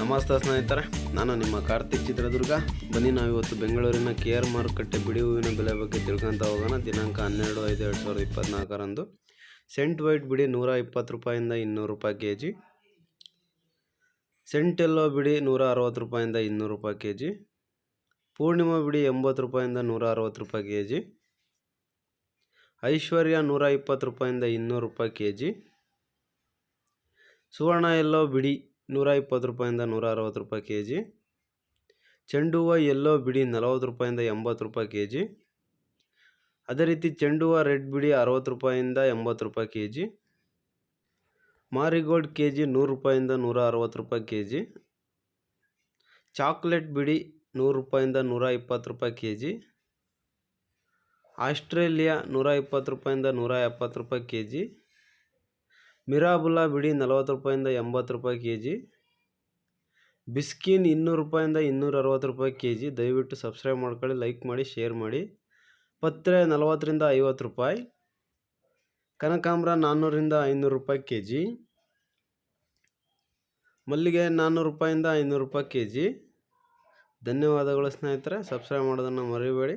ನಮಸ್ತೆ ಸ್ನೇಹಿತರೆ ನಾನು ನಿಮ್ಮ ಕಾರ್ತಿಕ್ ಚಿತ್ರದುರ್ಗ. ಬನ್ನಿ, ನಾವಿವತ್ತು ಬೆಂಗಳೂರಿನ ಕೆ ಆರ್ ಮಾರುಕಟ್ಟೆ ಬಿಡಿ ಹೂವಿನ ಬೆಲೆ ಬಗ್ಗೆ ತಿಳ್ಕೊಂತ ಹೋಗೋಣ. ದಿನಾಂಕ ಹನ್ನೆರಡು ಐದು ಎರಡು ಸಾವಿರದ ಇಪ್ಪತ್ತ್ನಾಲ್ಕರಂದು ಸೆಂಟ್ ವೈಟ್ ಬಿಡಿ ನೂರ ಇಪ್ಪತ್ತು ರೂಪಾಯಿಂದ ಇನ್ನೂರು ರೂಪಾಯಿ ಕೆ ಜಿ ಸೆಂಟ್ ಎಲ್ಲೋ ಬಿಡಿ ನೂರ ಅರವತ್ತು ರೂಪಾಯಿಂದ ಇನ್ನೂರು ರೂಪಾಯಿ ಕೆ ಜಿ ಪೂರ್ಣಿಮಾ ಬಿಡಿ ಎಂಬತ್ತು ರೂಪಾಯಿಂದ ನೂರ ಅರವತ್ತು ರೂಪಾಯಿ ಕೆ ಜಿ ಐಶ್ವರ್ಯ ನೂರ ಇಪ್ಪತ್ತು ರೂಪಾಯಿಂದ ಇನ್ನೂರು ರೂಪಾಯಿ ಕೆ ಜಿ ಸುವರ್ಣ ಎಲ್ಲೋ ಬಿಡಿ ನೂರ ಇಪ್ಪತ್ತು ರೂಪಾಯಿಂದ ನೂರ ಅರವತ್ತು ರೂಪಾಯಿ ಕೆ ಜಿ. ಚೆಂಡು ಹೂವು ಎಲ್ಲೋ ಬಿಡಿ ನಲವತ್ತು ರೂಪಾಯಿಂದ ಎಂಬತ್ತು ರೂಪಾಯಿ ಕೆ ಜಿ. ಅದೇ ರೀತಿ ಚೆಂಡು ಹೂವು ರೆಡ್ ಬಿಡಿ ಅರವತ್ತು ರೂಪಾಯಿಂದ ಎಂಬತ್ತು ರೂಪಾಯಿ K G. Marigold K G ನೂರು ರೂಪಾಯಿಂದ ನೂರ ಅರವತ್ತು ರೂಪಾಯಿ ಕೆ ಜಿ. ಚಾಕ್ಲೇಟ್ ಬಿಡಿ ನೂರು ರೂಪಾಯಿಂದ ನೂರ ಇಪ್ಪತ್ತು ರೂಪಾಯಿ ಕೆ ಜಿ. ಆಸ್ಟ್ರೇಲಿಯಾ ನೂರ ಇಪ್ಪತ್ತು ರೂಪಾಯಿಂದ ನೂರ ಎಪ್ಪತ್ತು ರೂಪಾಯಿ ಕೆ ಜಿ. ಮಿರಾಬುಲಾ ಬಿಡಿ ನಲವತ್ತು ರೂಪಾಯಿಂದ ಎಂಬತ್ತು ರೂಪಾಯಿ ಕೆ ಜಿ ಬಿಸ್ಕಿನ್ ಇನ್ನೂರು ರೂಪಾಯಿಂದ ಇನ್ನೂರ ಅರವತ್ತು ರೂಪಾಯಿ ಕೆ ಜಿ ದಯವಿಟ್ಟು ಸಬ್ಸ್ಕ್ರೈಬ್ ಮಾಡ್ಕೊಳ್ಳಿ, ಲೈಕ್ ಮಾಡಿ, ಶೇರ್ ಮಾಡಿ. ಪತ್ರೆ ನಲವತ್ತರಿಂದ ಐವತ್ತು ರೂಪಾಯಿ. ಕನಕಾಂಬ್ರ ನಾನ್ನೂರಿಂದ ಐನೂರು ರೂಪಾಯಿ ಕೆ ಜಿ ಮಲ್ಲಿಗೆ ನಾನ್ನೂರು ರೂಪಾಯಿಂದ ಐನೂರು ರೂಪಾಯಿ ಕೆ ಜಿ ಧನ್ಯವಾದಗಳು ಸ್ನೇಹಿತರೆ, ಸಬ್ಸ್ಕ್ರೈಬ್ ಮಾಡೋದನ್ನು ಮರಿಬೇಡಿ.